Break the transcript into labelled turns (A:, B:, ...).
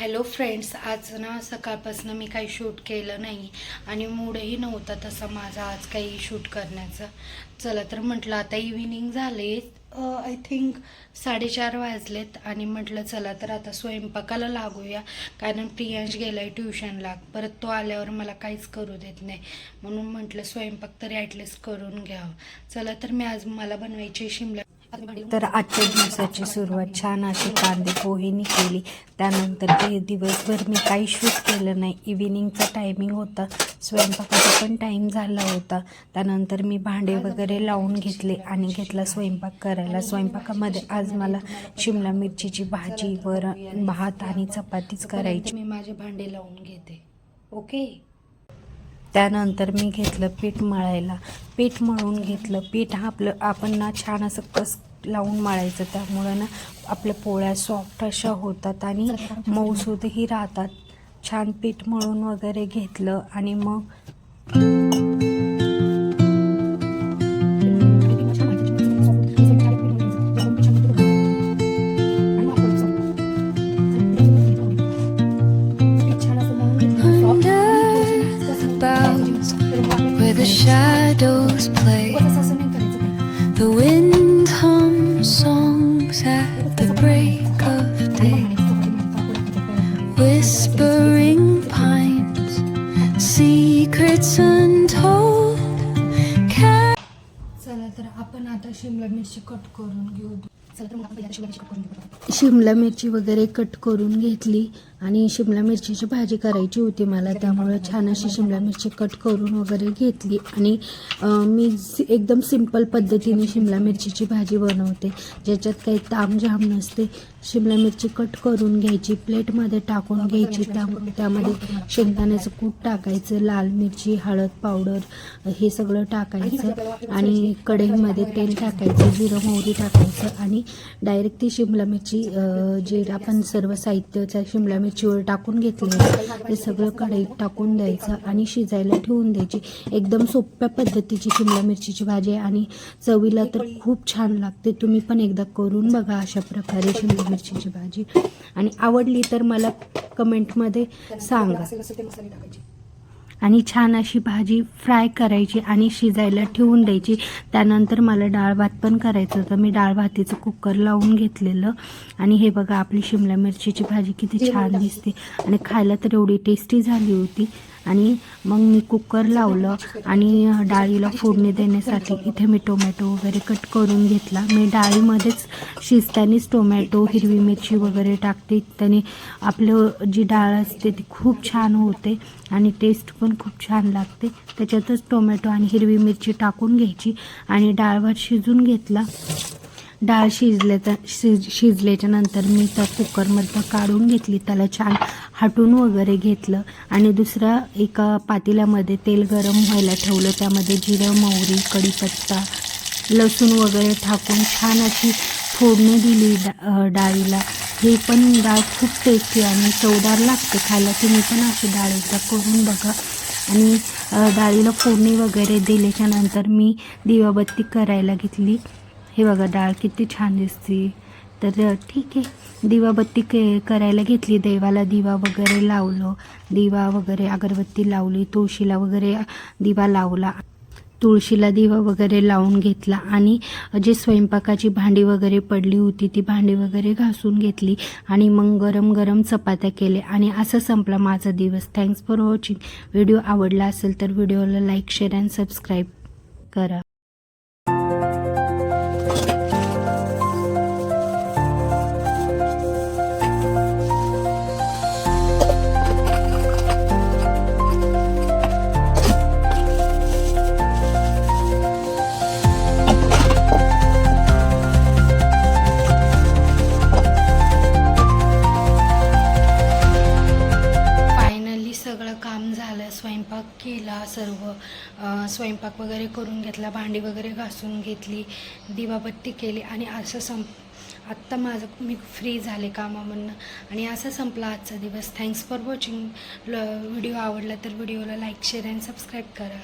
A: Hello friends आज ना सकाळपासून मी काही शूट केलं नाही आणि मूडही नव्हता तसा माझा आज काही शूट करण्याचा. चला तर म्हटलं आता इव्हिनिंग झाले आय थिंक साडेचार वाजलेत आणि म्हटलं चला तर आता स्वयंपाकाला लागूया कारण प्रियांश गेलाय ट्युशनला. परत तो आल्यावर मला काहीच करू देत नाही. म्हणून म्हटलं स्वयंपाक तरी ॲटलिस्ट करून घ्यावं. चला तर मी आज मला बनवायची शिमला तर आजच्या दिवसाची सुरुवात छान अशी कांदे पोहेनी केली. त्यानंतर ते दिवसभर मी काही शूट केलं नाही. इव्हिनिंगचा टायमिंग होता. स्वयंपाकाचा पण टाईम झाला होता. त्यानंतर मी भांडे वगैरे लावून घेतले आणि घेतला स्वयंपाक करायला. स्वयंपाकामध्ये आज मला शिमला मिरचीची भाजी वरण भात आणि चपातीच करायची. मी माझे भांडे लावून घेते. ओके त्यानंतर मी घेतलं पीठ मळायला. पीठ मळून घेतलं. पीठ आपलं आपण ना छान असं कस लावून मळायचं त्यामुळं ना आपल्या पोळ्या सॉफ्ट अशा होतात आणि मऊसूदही राहतात. छान पीठ मळून वगैरे घेतलं आणि मग
B: the shadows play. The wind hums songs at the break of day. Whispering pines, secrets untold. Ca-
A: चला तर आपण आता शिमला मिरची कट करून घेऊ शिमला मिरची वगैरे कट करून घेतली आणि शिमला मिरचीची भाजी करायची होती मला त्यामुळे छान अशी शिमला मिरची कट करून वगैरे घेतली. आणि मी एकदम सिंपल पद्धतीने शिमला मिरचीची भाजी बनवते ज्याच्यात काही तामझाम नसते शिमला मिरची कट करून घ्यायची प्लेटमध्ये टाकून घ्यायची. त्या त्यामध्ये शेंगदाण्याचं कूट टाकायचं लाल मिरची हळद पावडर हे सगळं टाकायचं. आणि कढईमध्ये तेल टाकायचं जिरं मोहरी टाकायचं. आणि डायरेक्ट ती शिमला मिरची जे आपण सर्व साहित्य त्या शिमला मिरचीवर टाकून घेतले ते सगळं कढईत टाकून द्यायचं आणि शिजायला ठेवून द्यायची. एकदम सोप्या पद्धतीची शिमला मिरचीची भाजी आहे आणि चवीला तर खूप छान लागते. तुम्ही पण एकदा करून बघा अशा प्रकारे शिमला मिरचीची भाजी. आणि आवडली तर मला कमेंटमध्ये सांगा. आणि छान अशी भाजी फ्राय करायची आणि शिजायला ठेवून द्यायची. त्यानंतर मला डाळ भात पण करायचं होतं. मी डाळ भातीचं कुकर लावून घेतलेलं. आणि हे बघा आपली शिमला मिरचीची भाजी किती छान दिसते. आणि खायला तर एवढी टेस्टी झाली होती. आणि मग मी कुकर लावलं आणि डाळीला फोडणी देण्यासाठी इथे मी टोमॅटो वगैरे कट करून घेतला. मी डाळीमध्येच शिजतानीच टोमॅटो हिरवी मिरची वगैरे टाकते. त्याने आपलं जी डाळ असते ती खूप छान होते आणि टेस्ट पण खूप छान लागते. त्याच्यातच टोमॅटो आणि हिरवी मिरची टाकून घ्यायची आणि डाळवर शिजून घेतला. डाळ शिजल्याचा शिज शिजल्याच्या नंतर मी त्या कुकरमधनं काढून घेतली. त्याला छान हटून वगैरे घेतलं. आणि दुसऱ्या एका पातेल्यामध्ये तेल गरम व्हायला ठेवलं. त्यामध्ये जिरं मोहरी कढीपत्ता लसूण वगैरे टाकून छान अशी फोडणी दिली डा डाळीला. हे पण डाळ खूप टेस्टी आणि चवदार लागते खायला. तुम्ही पण अशी डाळ एकदा करून बघा. आणि डाळीला फोडणी वगैरे दिल्याच्या नंतर मी दिवाबत्ती करायला घेतली. हे बघा डाळ किती छान दिसते. तर ठीक आहे. दिवाबत्ती के करायला घेतली. देवाला दिवा वगैरे लावलं. दिवा वगैरे अगरबत्ती लावली. तुळशीला वगैरे दिवा लावला. तुळशीला दिवा वगैरे लावून घेतला आणि जे स्वयंपाकाची भांडी वगैरे पडली होती ती भांडी वगैरे घासून घेतली आणि मग गरम गरम चपात्या केले आणि असं संपला माझा दिवस. थँक्स फॉर वॉचिंग व्हिडिओ आवडला असेल तर व्हिडिओला लाईक शेअर अँड सबस्क्राईब करा. केला सर्व स्वयंपाक वगैरे करून घेतला भांडी वगैरे घासून घेतली दिवाबत्ती केली आणि असं संप आत्ता माझं मी फ्री झाले कामामधनं आणि असं संपला आजचा दिवस. थँक्स फॉर वॉचिंग व्हिडिओ आवडला तर व्हिडिओला लाईक शेअर अँड सबस्क्राईब करा.